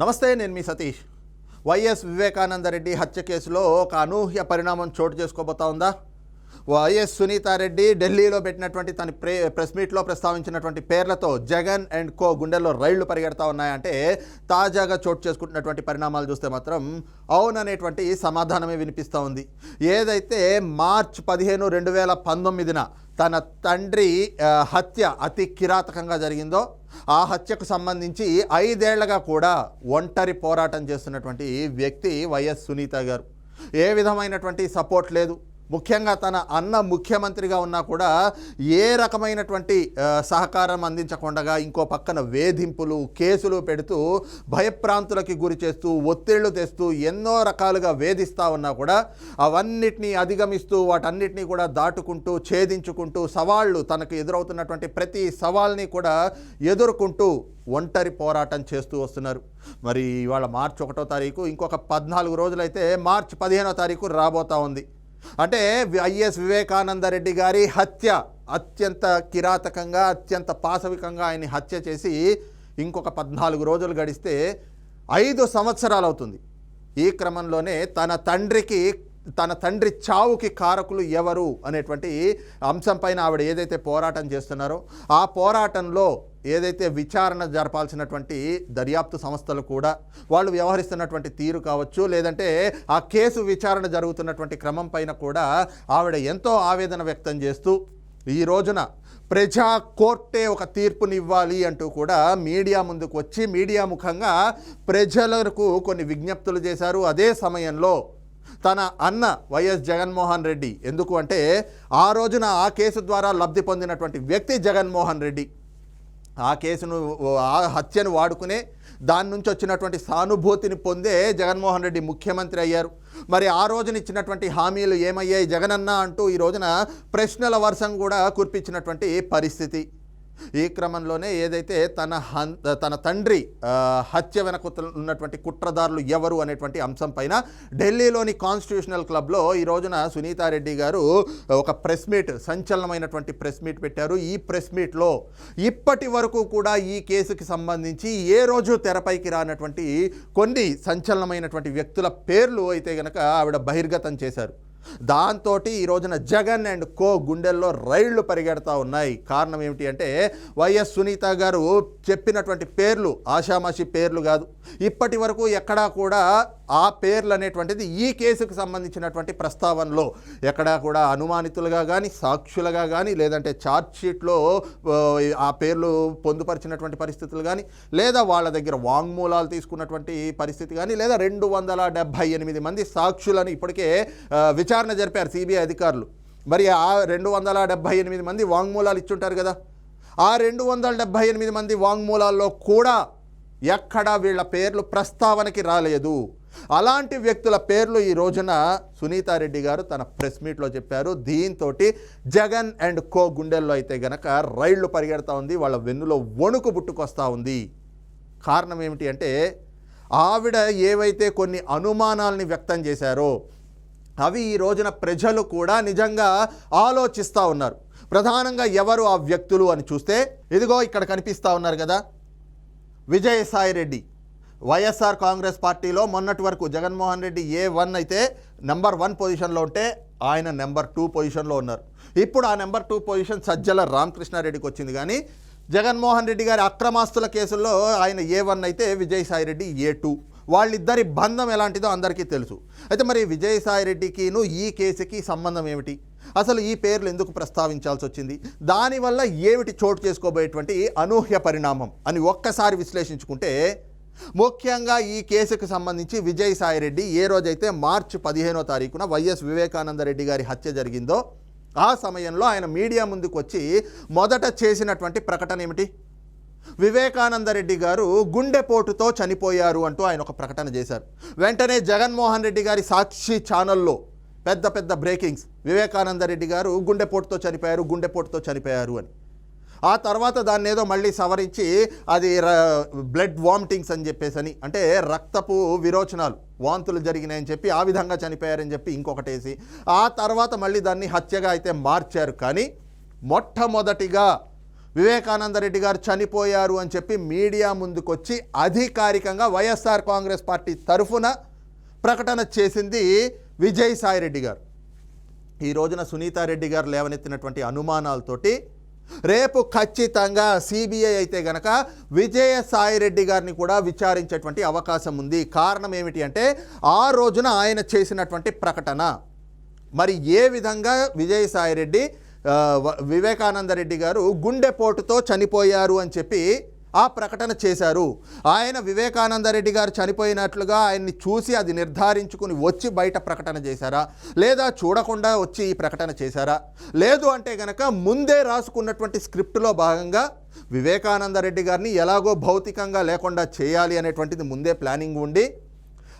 నమస్తే నేను మీ సతీష్. వైఎస్ వివేకానందరెడ్డి హత్య కేసులో ఒక అనూహ్య పరిణామం చోటు చేసుకోబోతా ఉందా? వైఎస్ సునీతారెడ్డి ఢిల్లీలో పెట్టినటువంటి తన ప్రే ప్రెస్ మీట్లో ప్రస్తావించినటువంటి పేర్లతో జగన్ అండ్ కో గుండెల్లో రైళ్ళు పరిగెడతా ఉన్నాయంటే తాజాగా చోటు చేసుకుంటున్నటువంటి పరిణామాలు చూస్తే మాత్రం అవుననేటువంటి సమాధానమే వినిపిస్తూ ఉంది. ఏదైతే మార్చ్ పదిహేను రెండు వేల పంతొమ్మిదిన తన తండ్రి హత్య అతి కిరాతకంగా జరిగిందో ఆ హత్యకు సంబంధించి ఐదేళ్ళగా కూడా ఒంటరి పోరాటం చేస్తున్నటువంటి వ్యక్తి వైఎస్ సునీత గారు. ఏ విధమైనటువంటి సపోర్ట్ లేదు. ముఖ్యంగా తన అన్న ముఖ్యమంత్రిగా ఉన్నా కూడా ఏ రకమైనటువంటి సహకారం అందించకుండా ఇంకో పక్కన వేధింపులు కేసులు పెడుతూ భయప్రాంతులకి గురి చేస్తూ ఒత్తిళ్ళు తెస్తూ ఎన్నో రకాలుగా వేధిస్తూ ఉన్నా కూడా అవన్నిటినీ అధిగమిస్తూ వాటన్నిటినీ కూడా దాటుకుంటూ ఛేదించుకుంటూ సవాళ్ళు తనకు ఎదురవుతున్నటువంటి ప్రతి సవాల్ని కూడా ఎదుర్కొంటూ ఒంటరి పోరాటం చేస్తూ వస్తున్నారు. మరి ఇవాళ మార్చి ఒకటో తారీఖు ఇంకొక పద్నాలుగు రోజులైతే మార్చి పదిహేనో తారీఖు రాబోతా ఉంది. అంటే ఐఎస్ వివేకానందరెడ్డి గారి హత్య అత్యంత కిరాతకంగా అత్యంత పాశవికంగా ఆయన్ని హత్య చేసి ఇంకొక పద్నాలుగు రోజులు గడిస్తే ఐదు సంవత్సరాలు అవుతుంది ఈ క్రమంలోనే తన తండ్రికి తన తండ్రి చావుకి కారకులు ఎవరు అనేటువంటి అంశం పైన ఆవిడ ఏదైతే పోరాటం చేస్తున్నారో ఆ పోరాటంలో ఏదైతే విచారణ జరపాల్సినటువంటి దర్యాప్తు సంస్థలు కూడా వాళ్ళు వ్యవహరిస్తున్నటువంటి తీరు కావచ్చు లేదంటే ఆ కేసు విచారణ జరుగుతున్నటువంటి క్రమం పైన కూడా ఆవిడ ఎంతో ఆవేదన వ్యక్తం చేస్తూ ఈ రోజున ప్రజా కోర్టే ఒక తీర్పునివ్వాలి అంటూ కూడా మీడియా ముందుకు వచ్చి మీడియా ముఖంగా ప్రజలకు కొన్ని విజ్ఞప్తులు చేశారు. అదే సమయంలో తన అన్న వైఎస్ జగన్మోహన్ రెడ్డి ఎందుకు అంటే ఆ రోజున ఆ కేసు ద్వారా లబ్ధి పొందినటువంటి వ్యక్తి జగన్మోహన్ రెడ్డి. ఆ కేసును ఆ హత్యను వాడుకునే దాని నుంచి వచ్చినటువంటి సానుభూతిని పొందే జగన్మోహన్ రెడ్డి ముఖ్యమంత్రి అయ్యారు. మరి ఆ రోజున ఇచ్చినటువంటి హామీలు ఏమయ్యాయి జగనన్న అంటూ ఈ రోజున ప్రశ్నల వర్షం కూడా కురిపించినటువంటి పరిస్థితి. ఈ క్రమంలోనే ఏదైతే తన తన తండ్రి హత్య వెనక ఉన్నటువంటి కుట్రదారులు ఎవరు అనేటువంటి అంశం పైన ఢిల్లీలోని కాన్స్టిట్యూషనల్ క్లబ్లో ఈ రోజున సునీతారెడ్డి గారు ఒక ప్రెస్ మీట్ సంచలనమైనటువంటి ప్రెస్ మీట్ పెట్టారు. ఈ ప్రెస్ మీట్లో ఇప్పటి వరకు కూడా ఈ కేసుకి సంబంధించి ఏ రోజు తెరపైకి రానటువంటి కొన్ని సంచలనమైనటువంటి వ్యక్తుల పేర్లు అయితే గనక ఆవిడ బహిర్గతం చేశారు. దాంతో ఈ రోజున జగన్ అండ్ కో గుండెల్లో రైళ్ళు పరిగెడతా ఉన్నాయి. కారణం ఏమిటి అంటే వైఎస్ సునీత గారు చెప్పినటువంటి పేర్లు ఆషామాషి పేర్లు కాదు ఇప్పటి వరకు ఎక్కడా కూడా ఆ పేర్లు అనేటువంటిది ఈ కేసుకు సంబంధించినటువంటి ప్రస్తావనలో ఎక్కడా కూడా అనుమానితులుగా కానీ సాక్షులుగా కానీ లేదంటే ఛార్జ్షీట్లో ఆ, పేర్లు పొందుపరిచినటువంటి పరిస్థితులు కానీ లేదా వాళ్ళ దగ్గర వాంగ్మూలాలు తీసుకున్నటువంటి పరిస్థితి కానీ లేదా రెండు వందల డెబ్భై ఎనిమిది మంది సాక్షులను ఇప్పటికే విచారణ జరిపారు సిబిఐ అధికారులు. మరి ఆ రెండు వందల డెబ్భై ఎనిమిది మంది వాంగ్మూలాలు ఇచ్చుంటారు కదా. ఆ రెండు వందల డెబ్భై ఎనిమిది మంది వాంగ్మూలాల్లో కూడా ఎక్కడా వీళ్ళ పేర్లు ప్రస్తావనకి రాలేదు. అలాంటి వ్యక్తుల పేర్లు ఈ రోజున సునీతారెడ్డి గారు తన ప్రెస్ మీట్లో చెప్పారు. దీంతో జగన్ అండ్ కో గుండెల్లో అయితే గనక రైళ్ళు పరిగెడతా ఉంది వాళ్ళ వెన్నులో వణుకు పుట్టుకొస్తా ఉంది. కారణం ఏమిటి అంటే ఆవిడ ఏవైతే కొన్ని అనుమానాల్ని వ్యక్తం చేశారో అవి ఈ రోజున ప్రజలు కూడా నిజంగా ఆలోచిస్తూ ఉన్నారు. ప్రధానంగా ఎవరు ఆ వ్యక్తులు అని చూస్తే ఇదిగో ఇక్కడ కనిపిస్తూ ఉన్నారు కదా విజయసాయి రెడ్డి. వైఎస్ఆర్ కాంగ్రెస్ పార్టీలో మొన్నటి వరకు జగన్మోహన్ రెడ్డి ఏ వన్ అయితే నెంబర్ వన్ పొజిషన్లో ఉంటే ఆయన నెంబర్ టూ పొజిషన్లో ఉన్నారు. ఇప్పుడు ఆ నెంబర్ టూ పొజిషన్ సజ్జల రామకృష్ణారెడ్డికి వచ్చింది కానీ జగన్మోహన్ రెడ్డి గారి అక్రమాస్తుల కేసుల్లో ఆయన ఏ వన్ అయితే విజయసాయి రెడ్డి ఏ టూ. వాళ్ళిద్దరి బంధం ఎలాంటిదో అందరికీ తెలుసు. అయితే మరి విజయసాయిరెడ్డికిను ఈ కేసుకి సంబంధం ఏమిటి? అసలు ఈ పేర్లు ఎందుకు ప్రస్తావించాల్సి వచ్చింది? దానివల్ల ఏమిటి చోటు చేసుకోబోయేటువంటి అనూహ్య పరిణామం అని ఒక్కసారి విశ్లేషించుకుంటే ముఖ్యంగా ఈ కేసుకు సంబంధించి విజయసాయి రెడ్డి ఏ రోజైతే మార్చి పదిహేనో తారీఖున వైఎస్ వివేకానంద రెడ్డి గారి హత్య జరిగిందో ఆ సమయంలో ఆయన మీడియా ముందుకు వచ్చి మొదట చేసినటువంటి ప్రకటన ఏమిటి? వివేకానంద రెడ్డి గారు గుండెపోటుతో చనిపోయారు అంటూ ఆయన ఒక ప్రకటన చేశారు. వెంటనే జగన్మోహన్ రెడ్డి గారి సాక్షి ఛానల్లో పెద్ద పెద్ద బ్రేకింగ్స్ వివేకానంద రెడ్డి గారు గుండెపోటుతో చనిపోయారు గుండెపోటుతో చనిపోయారు అని. ఆ తర్వాత దాన్ని ఏదో మళ్ళీ సవరించి అది ర- బ్లడ్ వామిటింగ్స్ అని చెప్పేసి అని అంటే రక్తపు విరోచనాలు వాంతులు జరిగినాయని చెప్పి ఆ విధంగా చనిపోయారని చెప్పి ఇంకొకటేసి ఆ తర్వాత మళ్ళీ దాన్ని హత్యగా అయితే మార్చారు. కానీ మొట్టమొదటిగా వివేకానందరెడ్డి గారు చనిపోయారు అని చెప్పి మీడియా ముందుకొచ్చి అధికారికంగా వైఎస్ఆర్ కాంగ్రెస్ పార్టీ తరఫున ప్రకటన చేసింది విజయసాయిరెడ్డి గారు. ఈ రోజున సునీతారెడ్డి గారు లేవనెత్తినటువంటి అనుమానాలతోటి రేపు ఖచ్చితంగా సిబిఐ అయితే గనక విజయసాయిరెడ్డి గారిని కూడా విచారించేటువంటి అవకాశం ఉంది. కారణం ఏమిటి అంటే ఆ రోజున ఆయన చేసినటువంటి ప్రకటన. మరి ఏ విధంగా విజయసాయిరెడ్డి వివేకానందరెడ్డి వివేకానంద రెడ్డి గారు గుండెపోటుతో చనిపోయారు అని చెప్పి ఆ ప్రకటన చేశారు. ఆయన వివేకానంద రెడ్డి గారు చనిపోయినట్లుగా ఆయన్ని చూసి అది నిర్ధారించుకుని వచ్చి బయట ప్రకటన చేశారా? లేదా చూడకుండా వచ్చి ఈ ప్రకటన చేశారా? లేదు అంటే గనక ముందే రాసుకున్నటువంటి స్క్రిప్ట్లో భాగంగా వివేకానంద రెడ్డి గారిని ఎలాగో భౌతికంగా లేకుండా చేయాలి అనేటువంటిది ముందే ప్లానింగ్ ఉండి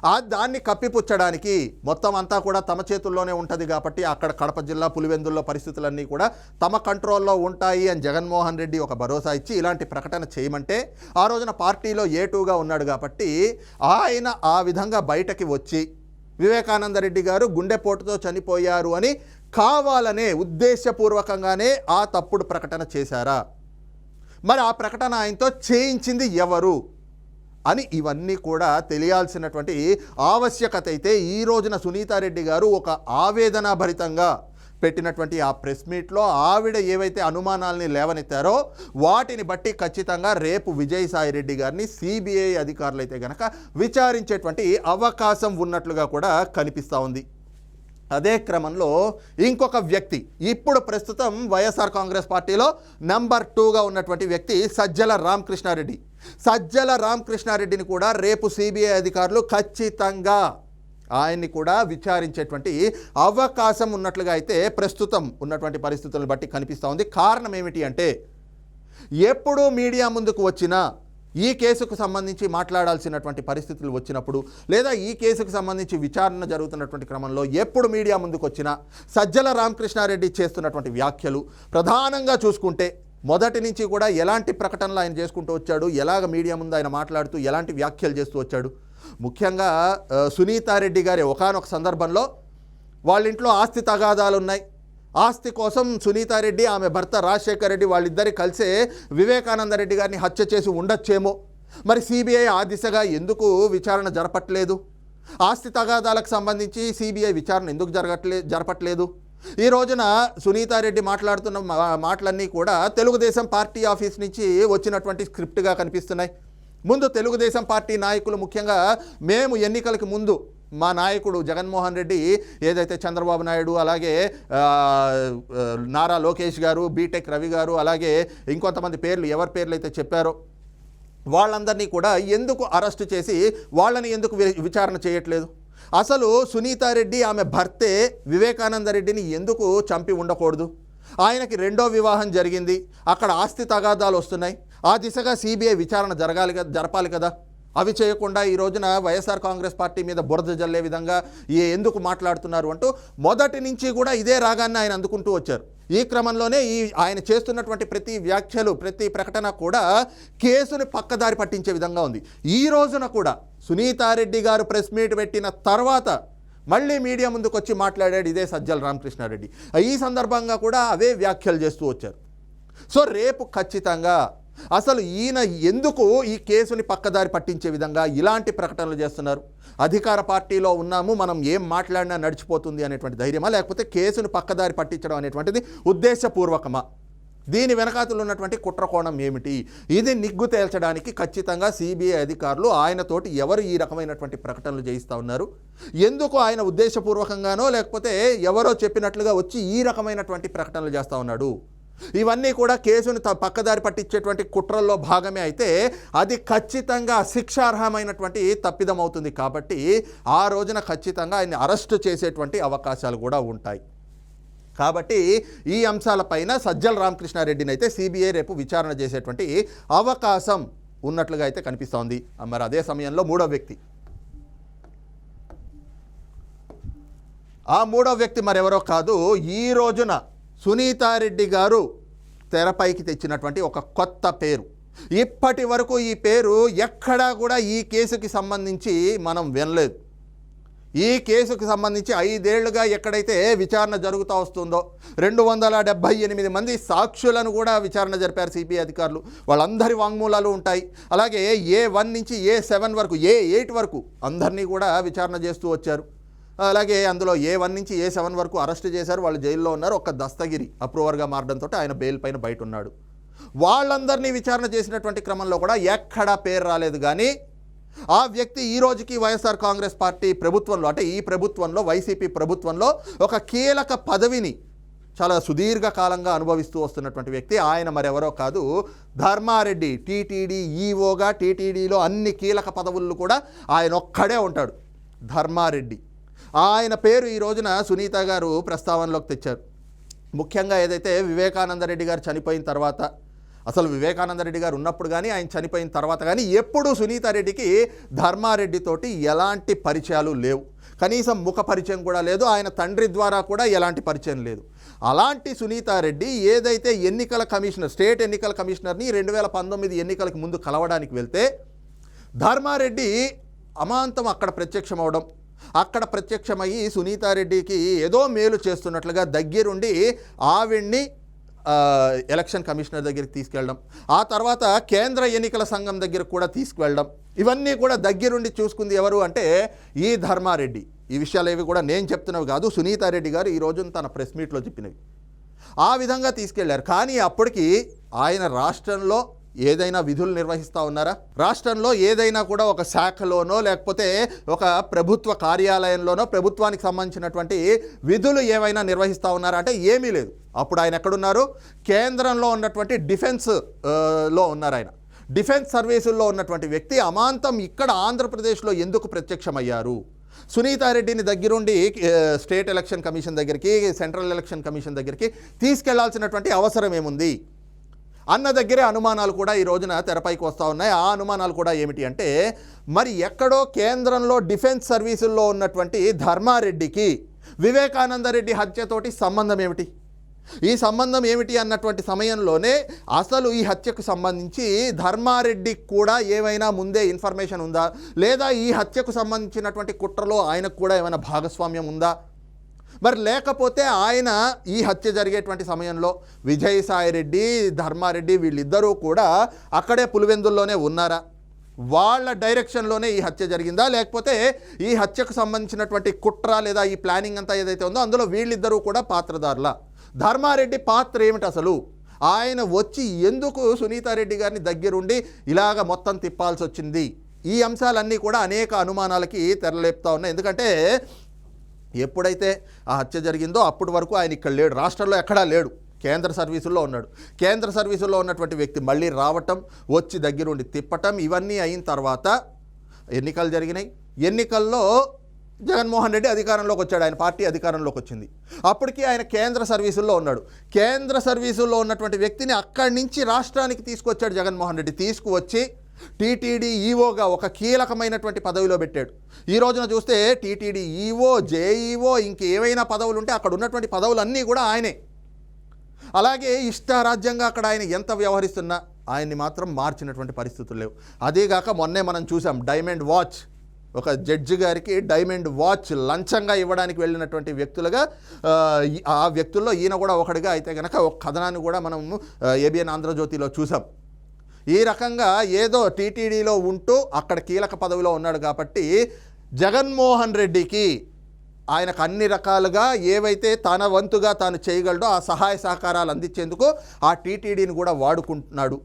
ఆ దాన్ని కప్పిపుచ్చడానికి మొత్తం అంతా కూడా తమ చేతుల్లోనే ఉంటుంది కాబట్టి అక్కడ కడప జిల్లా పులివెందుల్లో పరిస్థితులన్నీ కూడా తమ కంట్రోల్లో ఉంటాయి అని జగన్మోహన్ రెడ్డి ఒక భరోసా ఇచ్చి ఇలాంటి ప్రకటన చేయమంటే ఆ రోజున పార్టీలో ఏటూగా ఉన్నాడు కాబట్టి ఆయన ఆ విధంగా బయటకి వచ్చి వివేకానందరెడ్డి గారు గుండెపోటుతో చనిపోయారు అని కావాలనే ఉద్దేశపూర్వకంగానే ఆ తప్పుడు ప్రకటన చేశారా? మరి ఆ ప్రకటన ఆయనతో చేయించింది ఎవరు? అని ఇవన్నీ కూడా తెలియాల్సినటువంటి ఆవశ్యకత అయితే ఈ రోజున సునీతారెడ్డి గారు ఒక ఆవేదనాభరితంగా పెట్టినటువంటి ఆ ప్రెస్ మీట్లో ఆవిడ ఏవైతే అనుమానాల్ని లేవనెత్తారో వాటిని బట్టి ఖచ్చితంగా రేపు విజయసాయిరెడ్డి గారిని సిబిఐ అధికారులు అయితే గనక విచారించేటువంటి అవకాశం ఉన్నట్లుగా కూడా కనిపిస్తూ ఉంది. అదే క్రమంలో ఇంకొక వ్యక్తి ఇప్పుడు ప్రస్తుతం వైఎస్ఆర్ కాంగ్రెస్ పార్టీలో నంబర్ టూగా ఉన్నటువంటి వ్యక్తి సజ్జల రామకృష్ణారెడ్డి. సజ్జల రామకృష్ణారెడ్డిని కూడా రేపు సిబిఐ అధికారులు ఖచ్చితంగా ఆయన్ని కూడా విచారించేటువంటి అవకాశం ఉన్నట్లుగా అయితే ప్రస్తుతం ఉన్నటువంటి పరిస్థితులను బట్టి కనిపిస్తూ ఉంది. కారణం ఏమిటి అంటే ఎప్పుడు మీడియా ముందుకు వచ్చినా ఈ కేసుకు సంబంధించి మాట్లాడాల్సినటువంటి పరిస్థితులు వచ్చినప్పుడు లేదా ఈ కేసుకు సంబంధించి విచారణ జరుగుతున్నటువంటి క్రమంలో ఎప్పుడు మీడియా ముందుకు వచ్చినా సజ్జల రామకృష్ణారెడ్డి చేస్తున్నటువంటి వ్యాఖ్యలు ప్రధానంగా చూసుకుంటే మొదటి నుంచి కూడా ఎలాంటి ప్రకటనలు ఆయన చేసుకుంటూ వచ్చాడు? ఎలాగ మీడియా ముందు ఆయన మాట్లాడుతూ ఎలాంటి వ్యాఖ్యలు చేస్తూ వచ్చాడు? ముఖ్యంగా సునీతారెడ్డి గారి ఒకానొక సందర్భంలో వాళ్ళ ఇంట్లో ఆస్తి తగాదాలు ఉన్నాయి. ఆస్తి కోసం సునీతారెడ్డి ఆమె భర్త రాజశేఖర్ రెడ్డి వాళ్ళిద్దరి కలిసే వివేకానంద రెడ్డి గారిని హత్య చేసి ఉండొచ్చేమో. మరి సిబిఐ ఆ దిశగా ఎందుకు విచారణ జరపట్లేదు? ఆస్తి తగాదాలకు సంబంధించి సిబిఐ విచారణ ఎందుకు జరగట్లే జరపట్లేదు? ఈ రోజున సునీతారెడ్డి మాట్లాడుతున్న మా- మాటలన్నీ కూడా తెలుగుదేశం పార్టీ ఆఫీస్ నుంచి వచ్చినటువంటి స్క్రిప్ట్గా కనిపిస్తున్నాయి. ముందు తెలుగుదేశం పార్టీ నాయకులు ముఖ్యంగా మేము ఎన్నికలకు ముందు మా నాయకుడు జగన్మోహన్ రెడ్డి ఏదైతే చంద్రబాబు నాయుడు అలాగే నారా లోకేష్ గారు బీటెక్ రవి గారు అలాగే ఇంకొంతమంది పేర్లు ఎవరి పేర్లు అయితే చెప్పారో వాళ్ళందరినీ కూడా ఎందుకు అరెస్ట్ చేసి వాళ్ళని ఎందుకు వి- విచారణ చేయట్లేదు? అసలు సునీతారెడ్డి ఆమె భర్తే వివేకానంద రెడ్డిని ఎందుకు చంపి ఉండకూడదు? ఆయనకి రెండో వివాహం జరిగింది. అక్కడ ఆస్తి తగాదాలు వస్తున్నాయి. ఆ దిశగా సిబిఐ విచారణ జరగాలి కదా జరపాలి కదా? అవి చేయకుండా ఈ రోజున వైఎస్ఆర్ కాంగ్రెస్ పార్టీ మీద బురద జల్లే విధంగా ఎందుకు మాట్లాడుతున్నారు అంటూ మొదటి నుంచి కూడా ఇదే రాగాన్ని ఆయన అందుకుంటూ వచ్చారు. ఈ క్రమంలోనే ఈ ఆయన చేస్తున్నటువంటి ప్రతి వ్యాఖ్యలు ప్రతి ప్రకటన కూడా కేసుని పక్కదారి పట్టించే విధంగా ఉంది. ఈ రోజున కూడా సునీతారెడ్డి గారు ప్రెస్ మీట్ పెట్టిన తర్వాత మళ్ళీ మీడియా ముందుకు వచ్చి మాట్లాడాడు ఇదే సజ్జల రామకృష్ణారెడ్డి. ఈ సందర్భంగా కూడా అవే వ్యాఖ్యలు చేస్తూ వచ్చారు. సో రేపు ఖచ్చితంగా అసలు ఈయన ఎందుకు ఈ కేసుని పక్కదారి పట్టించే విధంగా ఇలాంటి ప్రకటనలు చేస్తున్నారు? అధికార పార్టీలో ఉన్నాము మనం ఏం మాట్లాడినా నడిచిపోతుంది అనేటువంటి ధైర్యమా? లేకపోతే కేసును పక్కదారి పట్టించడం అనేటువంటిది ఉద్దేశపూర్వకమా? దీని వెనకాతలు ఉన్నటువంటి కుట్రకోణం ఏమిటి? ఇది నిగ్గు తేల్చడానికి ఖచ్చితంగా సిబిఐ అధికారులు ఆయనతోటి ఎవరు ఈ రకమైనటువంటి ప్రకటనలు చేయిస్తూ ఉన్నారు? ఎందుకు ఆయన ఉద్దేశపూర్వకంగానో లేకపోతే ఎవరో చెప్పినట్లుగా వచ్చి ఈ రకమైనటువంటి ప్రకటనలు చేస్తూ ఉన్నాడు? ఇవన్నీ కూడా కేసును త- పక్కదారి పట్టించేటువంటి కుట్రల్లో భాగమే అయితే అది ఖచ్చితంగా శిక్షార్హమైనటువంటి తప్పిదం అవుతుంది కాబట్టి ఆ రోజున ఖచ్చితంగా ఆయన్ని అరెస్టు చేసేటువంటి అవకాశాలు కూడా ఉంటాయి. కాబట్టి ఈ అంశాలపైన సజ్జల రామకృష్ణారెడ్డిని అయితే సిబిఐ రేపు విచారణ చేసేటువంటి అవకాశం ఉన్నట్లుగా అయితే కనిపిస్తోంది. మరి అదే సమయంలో మూడో వ్యక్తి. ఆ మూడో వ్యక్తి మరెవరో కాదు ఈ రోజున సునీతారెడ్డి గారు తెరపైకి తెచ్చినటువంటి ఒక కొత్త పేరు. ఇప్పటి వరకు ఈ పేరు ఎక్కడా కూడా ఈ కేసుకి సంబంధించి మనం వినలేదు. ఈ కేసుకు సంబంధించి ఐదేళ్ళుగా ఎక్కడైతే విచారణ జరుగుతూ వస్తుందో రెండు వందల డెబ్బై ఎనిమిది మంది సాక్షులను కూడా విచారణ జరిపారు సిబిఐ అధికారులు. వాళ్ళందరి వాంగ్మూలాలు ఉంటాయి. అలాగే ఏ వన్ నుంచి ఏ సెవెన్ వరకు ఏ ఎయిట్ వరకు అందరినీ కూడా విచారణ చేస్తూ వచ్చారు. అలాగే అందులో ఏ వన్ నుంచి ఏ సెవెన్ వరకు అరెస్ట్ చేశారు వాళ్ళు జైల్లో ఉన్నారు ఒక్క దస్తగిరి అప్రూవర్గా మారడంతో ఆయన బెయిల్ పైన బయట ఉన్నాడు వాళ్ళందరినీ విచారణ చేసినటువంటి క్రమంలో కూడా ఎక్కడా పేరు రాలేదు కానీ ఆ వ్యక్తి ఈ రోజుకి వైఎస్ఆర్ కాంగ్రెస్ పార్టీ ప్రభుత్వంలో అంటే ఈ ప్రభుత్వంలో వైసీపీ ప్రభుత్వంలో ఒక కీలక పదవిని చాలా సుదీర్ఘ కాలంగా అనుభవిస్తూ వస్తున్నటువంటి వ్యక్తి. ఆయన మరెవరో కాదు ధర్మారెడ్డి టీటీడీ ఈఓగా టీటీడీలో అన్ని కీలక పదవులు కూడా ఆయన ఒక్కడే ఉంటాడు. ధర్మారెడ్డి. ఆయన పేరు ఈ రోజున సునీత గారు ప్రస్తావనలోకి తెచ్చారు. ముఖ్యంగా ఏదైతే వివేకానంద రెడ్డి గారు చనిపోయిన తర్వాత అసలు వివేకానంద రెడ్డి గారు ఉన్నప్పుడు కానీ ఆయన చనిపోయిన తర్వాత కానీ ఎప్పుడూ సునీతారెడ్డికి ధర్మారెడ్డితోటి ఎలాంటి పరిచయాలు లేవు. కనీసం ముఖ పరిచయం కూడా లేదు ఆయన తండ్రి ద్వారా కూడా ఎలాంటి పరిచయం లేదు. అలాంటి సునీతారెడ్డి ఏదైతే ఎన్నికల కమిషనర్ స్టేట్ ఎన్నికల కమిషనర్ని రెండు వేల పంతొమ్మిది ఎన్నికలకు ముందు కలవడానికి వెళ్తే ధర్మారెడ్డి అమాంతం అక్కడ ప్రత్యక్షమవడం అక్కడ ప్రత్యక్షమయ్యి సునీతారెడ్డికి ఏదో మేలు చేస్తున్నట్లుగా దగ్గరుండి ఆవిడ్ని ఎలక్షన్ కమిషనర్ దగ్గరికి తీసుకెళ్ళడం. ఆ తర్వాత కేంద్ర ఎన్నికల సంఘం దగ్గరకు కూడా తీసుకువెళ్ళడం ఇవన్నీ కూడా దగ్గరుండి చూసుకుంది ఎవరు అంటే ఈ ధర్మారెడ్డి. ఈ విషయాలు ఏవి కూడా నేను చెప్తున్నవి కాదు సునీతారెడ్డి గారు ఈ రోజున తన ప్రెస్ మీట్లో చెప్పినవి. ఆ విధంగా తీసుకెళ్ళారు. కానీ అప్పటికి ఆయన రాష్ట్రంలో ఏదైనా విధులు నిర్వహిస్తూ ఉన్నారా? రాష్ట్రంలో ఏదైనా కూడా ఒక శాఖలోనో లేకపోతే ఒక ప్రభుత్వ కార్యాలయంలోనో ప్రభుత్వానికి సంబంధించినటువంటి విధులు ఏవైనా నిర్వహిస్తూ ఉన్నారా? అంటే ఏమీ లేదు. అప్పుడు ఆయన ఎక్కడున్నారు? కేంద్రంలో ఉన్నటువంటి డిఫెన్స్లో ఉన్నారు ఆయన. డిఫెన్స్ సర్వీసుల్లో ఉన్నటువంటి వ్యక్తి అమాంతం ఇక్కడ ఆంధ్రప్రదేశ్లో ఎందుకు ప్రత్యక్షమయ్యారు? సునీతారెడ్డిని దగ్గరుండి స్టేట్ ఎలక్షన్ కమిషన్ దగ్గరికి సెంట్రల్ ఎలక్షన్ కమిషన్ దగ్గరికి తీసుకెళ్ళాల్సినటువంటి అవసరం ఏముంది? అన్న దగ్గరే అనుమానాలు కూడా ఈ రోజున తెరపైకి వస్తూ ఉన్నాయి. ఆ అనుమానాలు కూడా ఏమిటి అంటే మరి ఎక్కడో కేంద్రంలో డిఫెన్స్ సర్వీసుల్లో ఉన్నటువంటి ధర్మారెడ్డికి వివేకానంద రెడ్డి హత్యతోటి సంబంధం ఏమిటి? ఈ సంబంధం ఏమిటి అన్నటువంటి సమయంలోనే అసలు ఈ హత్యకు సంబంధించి ధర్మారెడ్డికి కూడా ఏమైనా ముందే ఇన్ఫర్మేషన్ ఉందా? లేదా ఈ హత్యకు సంబంధించినటువంటి కుట్రలో ఆయనకు కూడా ఏమైనా భాగస్వామ్యం ఉందా? మరి లేకపోతే ఆయన ఈ హత్య జరిగేటువంటి సమయంలో విజయసాయిరెడ్డి ధర్మారెడ్డి వీళ్ళిద్దరూ కూడా అక్కడే పులివెందుల్లోనే ఉన్నారా? వాళ్ళ డైరెక్షన్లోనే ఈ హత్య జరిగిందా? లేకపోతే ఈ హత్యకు సంబంధించినటువంటి కుట్ర లేదా ఈ ప్లానింగ్ అంతా ఏదైతే ఉందో అందులో వీళ్ళిద్దరూ కూడా పాత్రదారుల ధర్మారెడ్డి పాత్ర ఏమిటి అసలు? ఆయన వచ్చి ఎందుకు సునీతారెడ్డి గారిని దగ్గరుండి ఇలాగ మొత్తం తిప్పాల్సి వచ్చింది ఈ అంశాలన్నీ కూడా అనేక అనుమానాలకి తెరలేపుతా ఉన్నాయి. ఎందుకంటే ఎప్పుడైతే ఆ హత్య జరిగిందో అప్పటి వరకు ఆయన ఇక్కడ లేడు. రాష్ట్రంలో ఎక్కడా లేడు. కేంద్ర సర్వీసుల్లో ఉన్నాడు. కేంద్ర సర్వీసుల్లో ఉన్నటువంటి వ్యక్తి మళ్ళీ రావటం వచ్చి దగ్గరుండి తిప్పటం ఇవన్నీ అయిన తర్వాత ఎన్నికలు జరిగినాయి. ఎన్నికల్లో జగన్మోహన్ రెడ్డి అధికారంలోకి వచ్చాడు. ఆయన పార్టీ అధికారంలోకి వచ్చింది. అప్పటికి ఆయన కేంద్ర సర్వీసుల్లో ఉన్నాడు. కేంద్ర సర్వీసుల్లో ఉన్నటువంటి వ్యక్తిని అక్కడి నుంచి రాష్ట్రానికి తీసుకొచ్చాడు జగన్మోహన్ రెడ్డి. తీసుకువచ్చి టీటీడీ ఈఓగా ఒక కీలకమైనటువంటి పదవిలో పెట్టాడు. ఈ రోజున చూస్తే టీటీడీ ఈఓ జేఈఓ ఇంకేమైనా పదవులు ఉంటే అక్కడ ఉన్నటువంటి పదవులన్నీ కూడా ఆయనే. అలాగే ఇష్టారాజ్యంగా అక్కడ ఆయన ఎంత వ్యవహరిస్తున్నా ఆయన్ని మాత్రం మార్చినటువంటి పరిస్థితులు లేవు. అదేగాక మొన్నే మనం చూసాం డైమండ్ వాచ్. ఒక జడ్జి గారికి డైమండ్ వాచ్ లంచంగా ఇవ్వడానికి వెళ్ళినటువంటి వ్యక్తులుగా ఆ, వ్యక్తుల్లో ఈయన కూడా ఒకడిగా అయితే కనుక ఒక కథనాన్ని కూడా మనము ఏబిఎన్ ఆంధ్రజ్యోతిలో చూసాం. ఈ రకంగా ఏదో టీటీడీలో ఉంటూ అక్కడ కీలక పదవిలో ఉన్నాడు కాబట్టి జగన్మోహన్ రెడ్డికి ఆయనకు అన్ని రకాలుగా ఏవైతే తన వంతుగా తాను చేయగలడో ఆ సహాయ సహకారాలు అందించేందుకు ఆ టీటీడీని కూడా వాడుకుంటున్నాడు.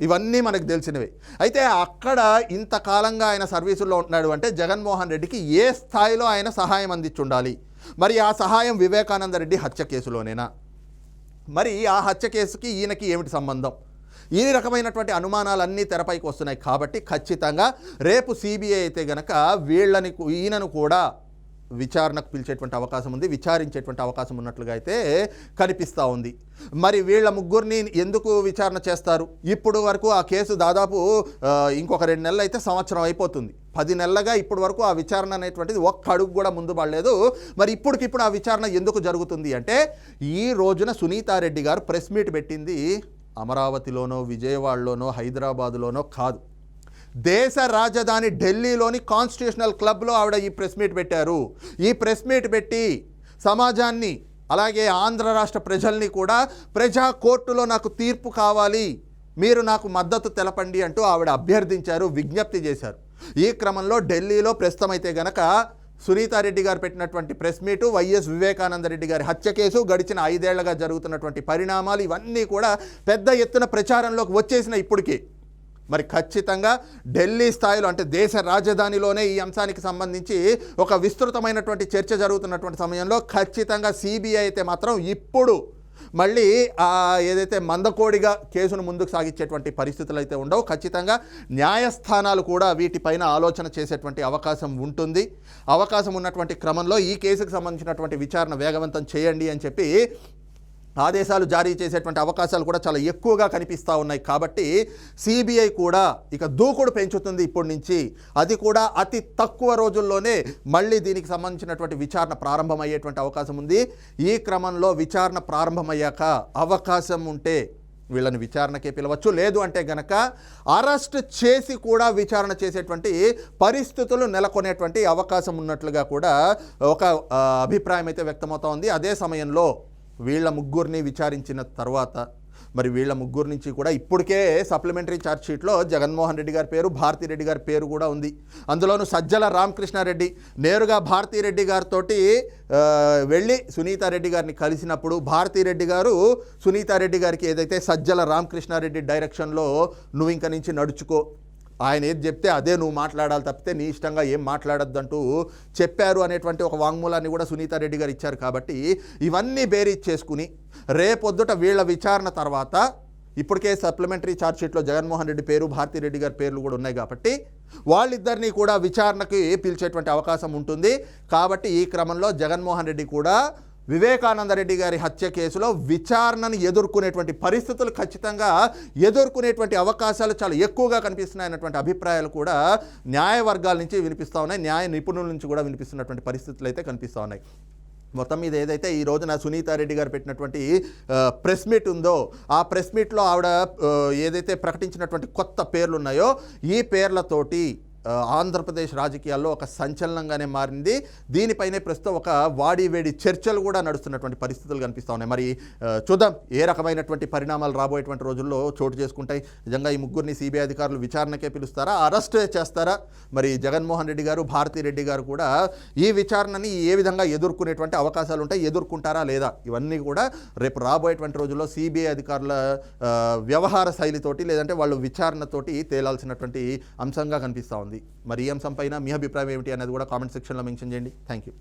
ఇవన్నీ మనకు తెలిసినవి. అయితే అక్కడ ఇంతకాలంగా ఆయన సర్వీసుల్లో ఉంటున్నాడు అంటే జగన్మోహన్ రెడ్డికి ఏ స్థాయిలో ఆయన సహాయం అందించుండాలి? మరి ఆ సహాయం వివేకానంద రెడ్డి హత్య కేసులోనేనా? మరి ఆ హత్య కేసుకి ఈయనకి ఏమిటి సంబంధం? ఈ రకమైనటువంటి అనుమానాలన్నీ తెరపైకి వస్తున్నాయి కాబట్టి ఖచ్చితంగా రేపు సిబిఐ అయితే గనక వీళ్ళని ఈయనను కూడా విచారణకు పిలిచేటువంటి అవకాశం ఉంది విచారించేటువంటి అవకాశం ఉన్నట్లుగా అయితే కనిపిస్తూ ఉంది. మరి వీళ్ళ ముగ్గురిని ఎందుకు విచారణ చేస్తారు? ఇప్పుడు వరకు ఆ కేసు దాదాపు ఇంకొక రెండు నెలలు అయితే సంవత్సరం అయిపోతుంది. పది నెలలుగా ఇప్పటి వరకు ఆ విచారణ అనేటువంటిది ఒక్క అడుగు కూడా ముందు పడలేదు. మరి ఇప్పటికిప్పుడు ఆ విచారణ ఎందుకు జరుగుతుంది అంటే ఈ రోజున సునీతారెడ్డి గారు ప్రెస్ మీట్ పెట్టింది అమరావతిలోనో విజయవాడలోనో హైదరాబాదులోనో కాదు. దేశ రాజధాని ఢిల్లీలోని కాన్స్టిట్యూషనల్ క్లబ్లో ఆవిడ ఈ ప్రెస్ మీట్ పెట్టారు. ఈ ప్రెస్ మీట్ పెట్టి సమాజాన్ని అలాగే ఆంధ్ర రాష్ట్ర ప్రజల్ని కూడా ప్రజా కోర్టులో నాకు తీర్పు కావాలి మీరు నాకు మద్దతు తెలపండి అంటూ ఆవిడ అభ్యర్థించారు విజ్ఞప్తి చేశారు. ఈ క్రమంలో ఢిల్లీలో ప్రస్తుతం అయితే గనక సునీతారెడ్డి గారు పెట్టినటువంటి ప్రెస్ మీటు వైఎస్ వివేకానందరెడ్డి గారి హత్య కేసు గడిచిన ఐదేళ్ళుగా జరుగుతున్నటువంటి పరిణామాలు ఇవన్నీ కూడా పెద్ద ఎత్తున ప్రచారంలోకి వచ్చేసిన ఇప్పటికీ. మరి ఖచ్చితంగా ఢిల్లీ స్థాయిలో అంటే దేశ రాజధానిలోనే ఈ అంశానికి సంబంధించి ఒక విస్తృతమైనటువంటి చర్చ జరుగుతున్నటువంటి సమయంలో ఖచ్చితంగా సిబిఐ అయితే మాత్రం ఇప్పుడు మళ్ళీ ఏదైతే మందకోడిగా కేసును ముందుకు సాగించేటువంటి పరిస్థితులు అయితే ఉండవు. ఖచ్చితంగా న్యాయస్థానాలు కూడా వీటిపైన ఆలోచన చేసేటువంటి అవకాశం ఉంటుంది. అవకాశం ఉన్నటువంటి క్రమంలో ఈ కేసుకు సంబంధించినటువంటి విచారణ వేగవంతం చేయండి అని చెప్పి ఆదేశాలు జారీ చేసేటువంటి అవకాశాలు కూడా చాలా ఎక్కువగా కనిపిస్తూ ఉన్నాయి కాబట్టి సిబిఐ కూడా ఇక దూకుడు పెంచుతుంది ఇప్పటి నుంచి. అది కూడా అతి తక్కువ రోజుల్లోనే మళ్ళీ దీనికి సంబంధించినటువంటి విచారణ ప్రారంభమయ్యేటువంటి అవకాశం ఉంది. ఈ క్రమంలో విచారణ ప్రారంభమయ్యాక అవకాశం ఉంటే వీళ్ళని విచారణకే పిలవచ్చు. లేదు అంటే గనక అరెస్ట్ చేసి కూడా విచారణ చేసేటువంటి పరిస్థితులు నెలకొనేటువంటి అవకాశం ఉన్నట్లుగా కూడా ఒక అభిప్రాయం అయితే వ్యక్తమవుతా ఉంది. అదే సమయంలో వీళ్ళ ముగ్గురిని విచారించిన తర్వాత మరి వీళ్ళ ముగ్గురు నుంచి కూడా ఇప్పటికే సప్లిమెంటరీ ఛార్జ్ షీట్లో జగన్మోహన్ రెడ్డి గారి పేరు భారతీరెడ్డి గారి పేరు కూడా ఉంది. అందులోనూ సజ్జల రామకృష్ణారెడ్డి నేరుగా భారతీరెడ్డి గారితో వెళ్ళి సునీతారెడ్డి గారిని కలిసినప్పుడు భారతీరెడ్డి గారు సునీతారెడ్డి గారికి ఏదైతే సజ్జల రామకృష్ణారెడ్డి డైరెక్షన్లో నువ్వు ఇంక నుంచి నడుచుకో ఆయన ఏది చెప్తే అదే నువ్వు మాట్లాడాలి తప్పితే నీ ఇష్టంగా ఏం మాట్లాడొద్దంటూ చెప్పారు అనేటువంటి ఒక వాంగ్మూలాన్ని కూడా సునీతారెడ్డి గారు ఇచ్చారు కాబట్టి ఇవన్నీ బేరీజ్ చేసుకుని రేపొద్దుట వీళ్ళ విచారణ తర్వాత ఇప్పటికే సప్లిమెంటరీ ఛార్జ్షీట్లో జగన్మోహన్ రెడ్డి పేరు భారతిరెడ్డి గారి పేర్లు కూడా ఉన్నాయి కాబట్టి వాళ్ళిద్దరినీ కూడా విచారణకి పిలిచేటువంటి అవకాశం ఉంటుంది. కాబట్టి ఈ క్రమంలో జగన్మోహన్ రెడ్డి కూడా వివేకానంద రెడ్డి గారి హత్య కేసులో విచారణను ఎదుర్కొనేటువంటి పరిస్థితులు ఖచ్చితంగా ఎదుర్కొనేటువంటి అవకాశాలు చాలా ఎక్కువగా కనిపిస్తున్నాయన్నటువంటి అభిప్రాయాలు కూడా న్యాయ వర్గాల నుంచి వినిపిస్తూ ఉన్నాయి. న్యాయ నిపుణుల నుంచి కూడా వినిపిస్తున్నటువంటి పరిస్థితులు అయితే కనిపిస్తూ ఉన్నాయి. మొత్తం మీద ఏదైతే ఈ రోజున సునీతారెడ్డి గారు పెట్టినటువంటి ప్రెస్ మీట్ ఉందో ఆ ప్రెస్ మీట్లో ఆవిడ ఏదైతే ప్రకటించినటువంటి కొత్త పేర్లు ఉన్నాయో ఈ పేర్లతోటి ఆంధ్రప్రదేశ్ రాజకీయాల్లో ఒక సంచలనంగానే మారింది. దీనిపైనే ప్రస్తుతం ఒక వాడి వేడి చర్చలు కూడా నడుస్తున్నటువంటి పరిస్థితులు కనిపిస్తూ ఉన్నాయి. మరి చూద్దాం ఏ రకమైనటువంటి పరిణామాలు రాబోయేటువంటి రోజుల్లో చోటు చేసుకుంటాయి. నిజంగా ఈ ముగ్గురిని సిబిఐ అధికారులు విచారణకే పిలుస్తారా? అరెస్ట్ చేస్తారా? మరి జగన్మోహన్ రెడ్డి గారు భారతీ రెడ్డి గారు కూడా ఈ విచారణని ఏ విధంగా ఎదుర్కొనేటువంటి అవకాశాలు ఉంటాయి? ఎదుర్కొంటారా లేదా? ఇవన్నీ కూడా రేపు రాబోయేటువంటి రోజుల్లో సిబిఐ అధికారుల వ్యవహార శైలితోటి లేదంటే వాళ్ళు విచారణతోటి తేలాల్సినటువంటి అంశంగా కనిపిస్తూ ఉంది. మరి ఈ అంశంపైన మీ అభిప్రాయం ఏమిటి అనేది కూడా కామెంట్ సెక్షన్లో మెన్షన్ చేయండి. Thank you